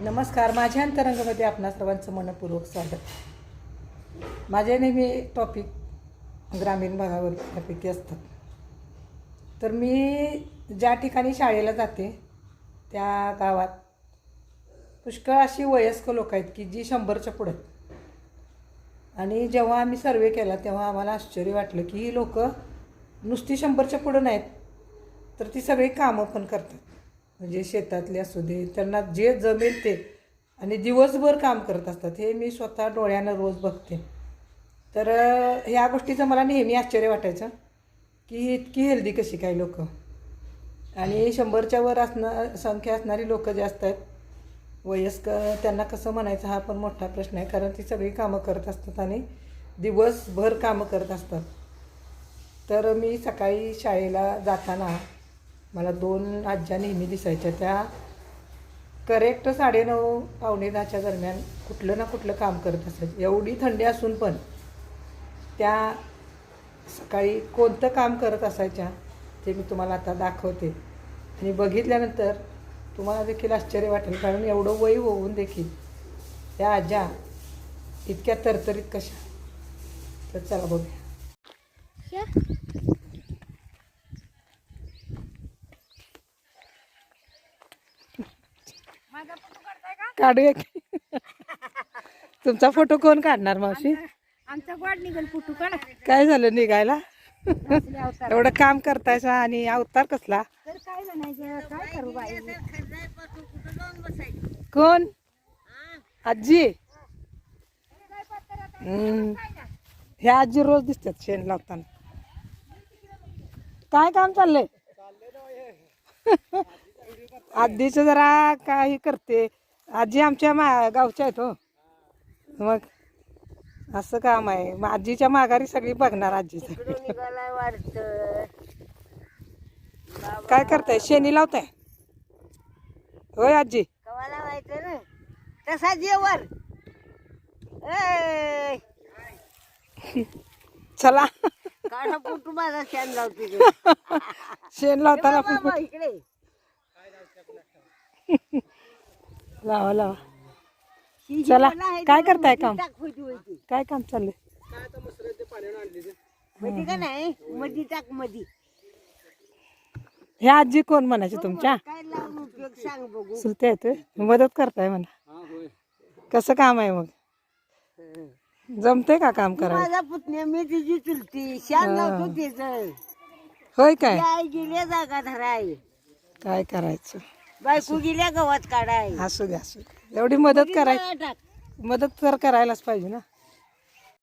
नमस्कार माझ्या अंतरंगामध्ये आपणा सर्वांचं मनपूर्वक स्वागत. माझे नेहमी टॉपिक ग्रामीण भागावर त्यापैकी असतात. तर मी ज्या ठिकाणी शाळेला जाते त्या गावात पुष्कळ अशी वयस्क लोक आहेत की जी शंभरच्या पुढे आहेत. आणि जेव्हा आम्ही सर्वे केला तेव्हा आम्हाला आश्चर्य वाटलं की ही लोकं नुसती शंभरच्या पुढं नाहीत तर ती सगळी कामं पण करतात. म्हणजे शेतातले असू दे त्यांना जे जमेल ते. आणि दिवसभर काम करत असतात. हे मी स्वतः डोळ्यानं रोज बघते. तर ह्या गोष्टीचं मला नेहमी आश्चर्य वाटायचं की इतकी हेल्दी कशी काय लोक? आणि शंभरच्या वर असणं संख्या असणारी लोकं जे असतात वयस्क त्यांना कसं म्हणायचं हा पण मोठा प्रश्न आहे. कारण ती सगळी कामं करत असतात आणि दिवसभर कामं करत असतात. तर मी सकाळी शाळेला जाताना मला दोन आज्या नेहमी दिसायच्या. त्या करेक्ट साडेनऊ पावणे दहाच्या दरम्यान कुठलं ना कुठलं काम करत असायचं. एवढी थंडी असून पण त्या सकाळी कोणतं काम करत असायच्या ते मी तुम्हाला आता दाखवते. आणि बघितल्यानंतर तुम्हाला देखील आश्चर्य वाटेल कारण एवढं वय होऊन देखील त्या आज्या इतक्या तरतरीत कशा? तर चला बघूया. काढूया की? तुमचा फोटो कोण काढणार मावशी? आमचा गोड निघल फुटू काढा. काय झालं निघायला? एवढं काम करतायसा आणि अवतार कसला? कोण? आजी. ह्या आजी रोज दिसतात शेण लावताना. काय काम चाललंय? आजीचं जरा काही करते. आजी आमच्या मा गावच्या आहेत हो. मग असं काम आहे. मग आजीच्या माघारी सगळी बघणार आजीचं काय करताय? शेणी लावताय? होय आजी. कवा लावायचं ना? तसा जेवर. ए चला. काढा माझा शेण लावतो. शेण लावताना इकडे. लावा लावा. ही चला, मला काय करताय काम? काय काम चाललंय? मधी का नाही? मधी टाक मधी. ह्या आजी कोण म्हणायचे तुमच्या? काय लावून उपयोग सांग बघू. चुलते येते मदत करताय म्हणा. कसं काम आहे मग? जमते का काम करायला? माझा पुतण्या मी तिची चुलती शान लावतो तिच होय काय? आई गेल्या जागा धराय काय करायचं? बायको गेल्या गवत काढाय असू द्या असू द्या एवढी मधत करायची मदत तर करायलाच पाहिजे ना.